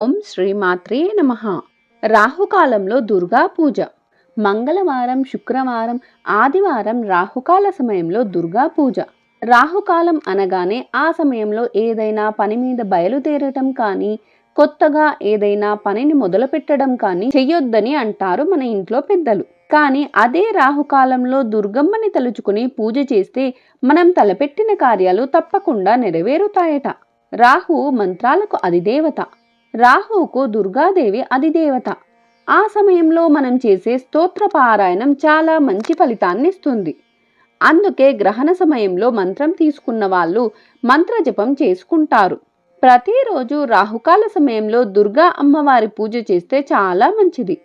ఓం శ్రీమాత్రే నమ. రాహుకాలంలో దుర్గా పూజ. మంగళవారం శుక్రవారం ఆదివారం రాహుకాల సమయంలో దుర్గా పూజ. రాహుకాలం అనగానే ఆ సమయంలో ఏదైనా పని మీద బయలుదేరటం కానీ కొత్తగా ఏదైనా పనిని మొదలుపెట్టడం కానీ చెయ్యొద్దని అంటారు మన ఇంట్లో పెద్దలు. కానీ అదే రాహుకాలంలో దుర్గమ్మని తలుచుకుని పూజ చేస్తే మనం తలపెట్టిన కార్యాలు తప్పకుండా నెరవేరుతాయట. రాహు మంత్రాలకు అధిదేవత. రాహువుకు దుర్గాదేవి అధిదేవత. ఆ సమయంలో మనం చేసే స్తోత్ర పారాయణం చాలా మంచి ఫలితాన్ని ఇస్తుంది. అందుకే గ్రహణ సమయంలో మంత్రం తీసుకున్న వాళ్ళు మంత్రజపం చేసుకుంటారు. ప్రతిరోజు రాహుకాల సమయంలో దుర్గా అమ్మవారి పూజ చేస్తే చాలా మంచిది.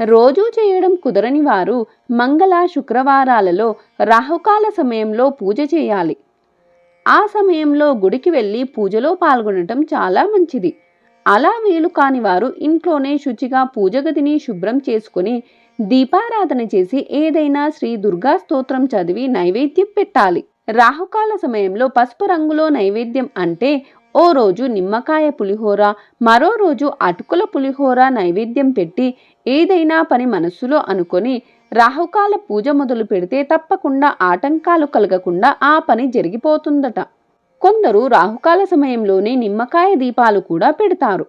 రోజూ చేయడం కుదరని వారు మంగళ శుక్రవారాలలో రాహుకాల సమయంలో పూజ చేయాలి. ఆ సమయంలో గుడికి వెళ్ళి పూజలో పాల్గొనటం చాలా మంచిది. అలా వీలు కాని వారు ఇంట్లోనే శుచిగా పూజగదిని శుభ్రం చేసుకుని దీపారాధన చేసి ఏదైనా శ్రీ దుర్గా స్తోత్రం చదివి నైవేద్యం పెట్టాలి. రాహుకాల సమయంలో పసుపు రంగులో నైవేద్యం అంటే ఓ రోజు నిమ్మకాయ పులిహోర మరో రోజు అటుకుల పులిహోర నైవేద్యం పెట్టి ఏదైనా పని మనస్సులో అనుకొని రాహుకాల పూజ మొదలు పెడితే తప్పకుండా ఆటంకాలు కలగకుండా ఆ పని జరిగిపోతుందట. కొందరు రాహుకాల సమయంలోనే నిమ్మకాయ దీపాలు కూడా పెడతారు.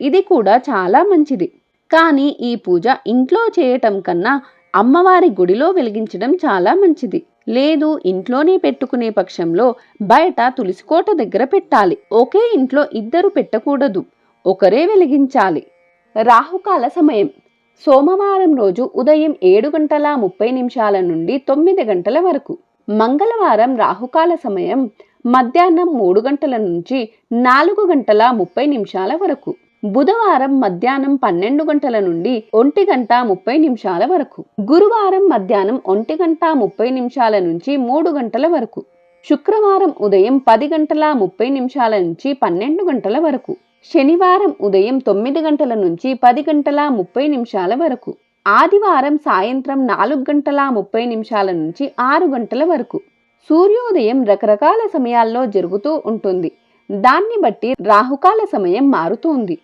ఇది కూడా చాలా మంచిది. కానీ ఈ పూజ ఇంట్లో చేయటం కన్నా అమ్మవారి గుడిలో వెలిగించడం చాలా మంచిది. లేదు ఇంట్లోనే పెట్టుకునే పక్షంలో బయట తులసికోట దగ్గర పెట్టాలి. ఒకే ఇంట్లో ఇద్దరు పెట్టకూడదు. ఒకరే వెలిగించాలి. రాహుకాల సమయం. సోమవారం రోజు ఉదయం ఏడు గంటల ముప్పై నిమిషాల నుండి తొమ్మిది గంటల వరకు. మంగళవారం రాహుకాల సమయం. మధ్యాహ్నం మూడు గంటల నుంచి నాలుగు గంటల ముప్పై నిమిషాల వరకు. బుధవారం మధ్యాహ్నం పన్నెండు గంటల నుండి ఒంటి గంట ముప్పై నిమిషాల వరకు. గురువారం మధ్యాహ్నం ఒంటి గంట ముప్పై నిమిషాల నుంచి మూడు గంటల వరకు. శుక్రవారం ఉదయం పది గంటల ముప్పై నిమిషాల నుంచి పన్నెండు గంటల వరకు. శనివారం ఉదయం తొమ్మిది గంటల నుంచి పది గంటల ముప్పై నిమిషాల వరకు. ఆదివారం సాయంత్రం నాలుగు గంటల ముప్పై నిమిషాల నుంచి ఆరు గంటల వరకు. సూర్యోదయం రకరకాల సమయాల్లో జరుగుతూ ఉంటుంది. దాన్ని బట్టి రాహుకాల సమయం మారుతుంది.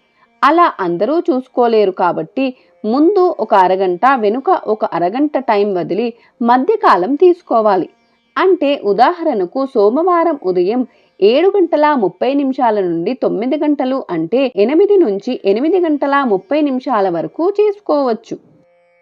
అలా అందరూ చూసుకోలేరు కాబట్టి ముందు ఒక అరగంట వెనుక ఒక అరగంట టైం వదిలి మధ్యకాలం తీసుకోవాలి. అంటే ఉదాహరణకు సోమవారం ఉదయం ఏడు గంటల ముప్పై నిమిషాల నుండి తొమ్మిది గంటలు అంటే ఎనిమిది నుంచి ఎనిమిది గంటల ముప్పై నిమిషాల వరకు చేసుకోవచ్చు.